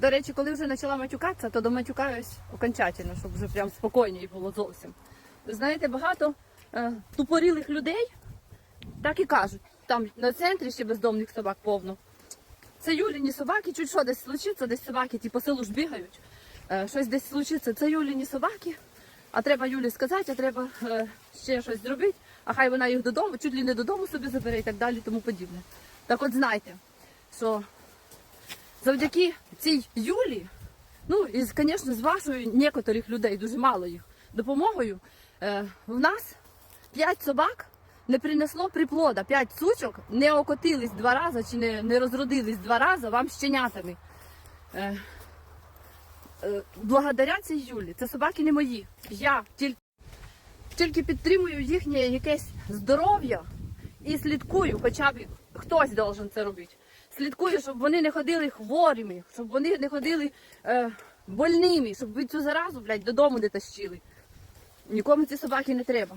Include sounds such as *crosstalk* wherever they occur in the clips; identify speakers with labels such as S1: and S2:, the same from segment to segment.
S1: до речі, коли вже почала матюкатися, то доматюкаюсь окончательно, щоб вже прям спокійніше було зовсім. Ви знаєте, багато е, тупорілих людей так і кажуть. Там на центрі ще бездомних собак повно. Це Юліні собаки, чуть що десь случиться, десь собаки ті по селу ж бігають. Е, щось десь случиться, це Юліні собаки. А треба Юлі сказати, а треба е, ще щось зробити, а хай вона їх додому, чуть ли не додому собі забере і так далі, тому подібне. Так от знайте, що завдяки цій Юлі, ну і, звісно, з вашою некоторих людей, дуже мало їх, допомогою, е, в нас п'ять собак не принесло приплода, п'ять сучок не окотились два рази чи не, не розродились два рази вам щенятами. Е, е, благодаря цій Юлі, це собаки не мої. Я тільки, тільки підтримую їхнє якесь здоров'я і слідкую, хоча б хтось должен це робити. Слідкую, щоб вони не ходили хворими, щоб вони не ходили е, больними, щоб ви цю заразу, блядь, додому не тащили. Нікому ці собаки не треба.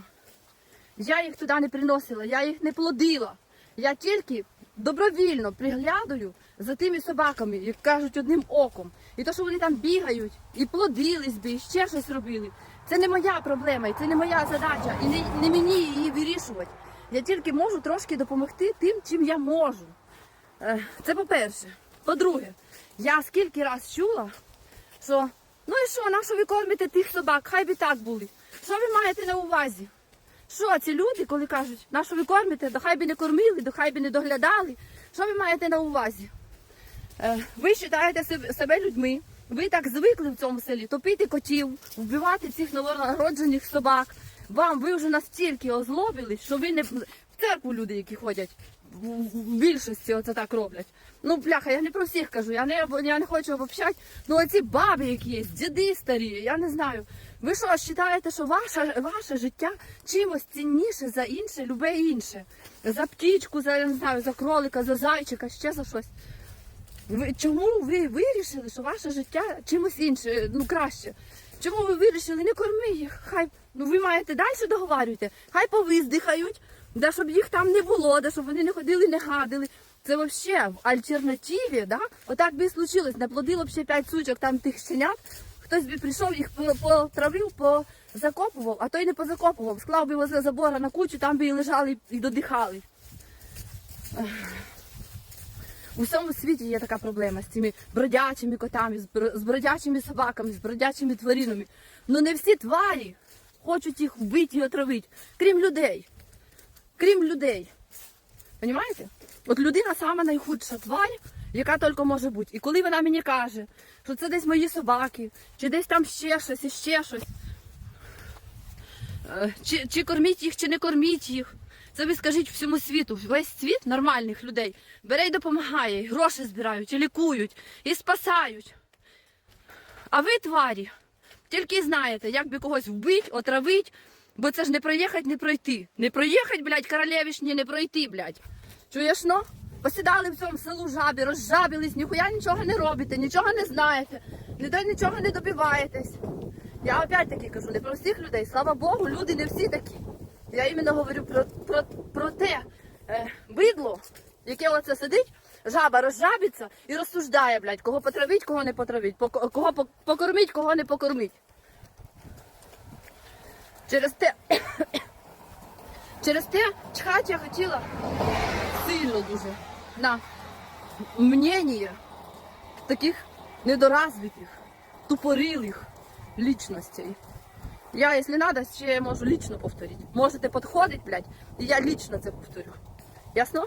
S1: Я їх туди не приносила, я їх не плодила. Я тільки добровільно приглядаю за тими собаками, як кажуть, одним оком. І то, що вони там бігають, і плодились би, і ще щось робили. Це не моя проблема, і це не моя задача, і не, не мені її вирішувати. Я тільки можу трошки допомогти тим, чим я можу. Е, Це по-перше. По-друге, я скільки раз чула, що ну і що, на що ви кормите тих собак, хай би так були. Що ви маєте на увазі? Що ці люди, коли кажуть, на що ви кормите, то хай би не кормили, то хай би не доглядали. Що ви маєте на увазі? Е, ви вважаєте себе людьми, ви так звикли в цьому селі топити котів, вбивати цих новонароджених собак. Вам ви вже настільки озлобились, що ви не в церкву люди, які ходять, в, більшості оце так роблять. Ну, бляха, я не про всіх кажу, я не, я не хочу обобщати. Ну оці баби, які є, діди старі, я не знаю. Ви що, вважаєте, що ваше, ваше життя чимось цінніше за інше, любе інше? За птічку, за я не знаю, за кролика, за зайчика, ще за щось. Ви, чому ви вирішили, що ваше життя чимось інше, ну краще? Чому ви вирішили не корми їх? Хай ну ви маєте далі договарюйте, хай повиздихають, да, щоб їх там не було, да, щоб вони не ходили, не гадили. Це взагалі в альтернативі, да? отак би случилось, наплодило б ще п'ять сучок там тих щенят, хтось би прийшов, їх по- потравив, позакопував, а той не позакопував, склав би возле забора на кучу, там би і лежали і додихали. У всьому світі є така проблема з цими бродячими котами, з бродячими собаками, з бродячими тваринами. Ну не всі тварі хочуть їх вбити і отравити, крім людей. Крім людей. Понімаєте? От людина сама найхудша тварь, яка тільки може бути. І коли вона мені каже, що це десь мої собаки, чи десь там ще щось, і ще щось. Е, Чи, чи корміть їх, чи не корміть їх. Це ви скажіть всьому світу. Весь світ нормальних людей бере й допомагає, і гроші збирають, і лікують, і спасають. А ви, тварі, тільки знаєте, як би когось вбить, отравить, бо це ж не проїхать, не пройти. Не проїхать, блядь, королевішні, не пройти, блядь. Чуєш, ну? Посідали в цьому селу жабі, розжабились, ніхуя нічого не робите, нічого не знаєте, ніде нічого не добиваєтесь. Я опять таки кажу, не про всіх людей. Слава Богу, люди не всі такі. Я іменно говорю про, про, про те е, бидло, яке оце сидить, жаба розжабиться і розсуждає, блядь, кого потравить, кого не потравить, по- кого по- покормить, кого не покормить. Через те, *coughs* через те чхати я хотіла сильно дуже на мнення таких недоразвитих, тупорилих лічностей. Я, якщо треба, ще можу лично повторити. Можете підходити, блядь, і я лично це повторю. Ясно?